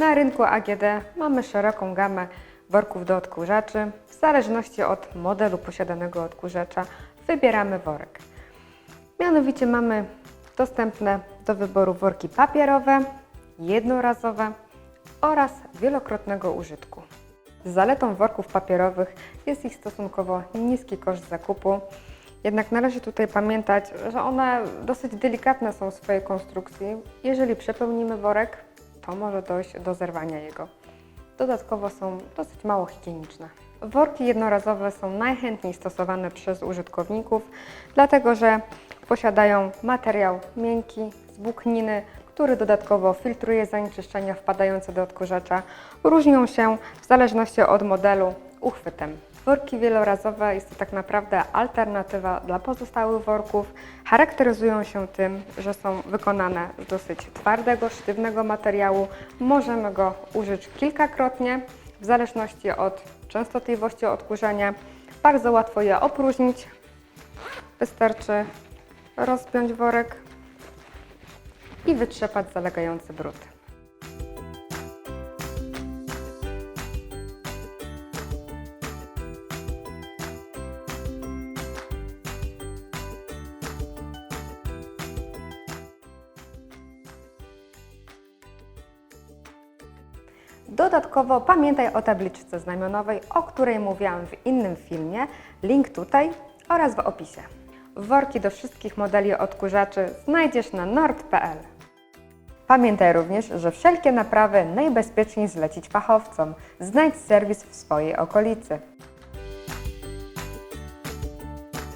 Na rynku AGD mamy szeroką gamę worków do odkurzaczy. W zależności od modelu posiadanego odkurzacza wybieramy worek. Mianowicie mamy dostępne do wyboru worki papierowe, jednorazowe oraz wielokrotnego użytku. Zaletą worków papierowych jest ich stosunkowo niski koszt zakupu. Jednak należy tutaj pamiętać, że one dosyć delikatne są w swojej konstrukcji. Jeżeli przepełnimy worek, to może dojść do zerwania jego. Dodatkowo są dosyć mało higieniczne. Worki jednorazowe są najchętniej stosowane przez użytkowników, dlatego że posiadają materiał miękki, z włókniny, który dodatkowo filtruje zanieczyszczenia wpadające do odkurzacza. Różnią się w zależności od modelu uchwytem. Worki wielorazowe jest to tak naprawdę alternatywa dla pozostałych worków. Charakteryzują się tym, że są wykonane z dosyć twardego, sztywnego materiału. Możemy go użyć kilkakrotnie w zależności od częstotliwości odkurzania. Bardzo łatwo je opróżnić. Wystarczy rozpiąć worek i wytrzepać zalegający brud. Dodatkowo pamiętaj o tabliczce znamionowej, o której mówiłam w innym filmie. Link tutaj oraz w opisie. Worki do wszystkich modeli odkurzaczy znajdziesz na nord.pl. Pamiętaj również, że wszelkie naprawy najbezpieczniej zlecić fachowcom. Znajdź serwis w swojej okolicy.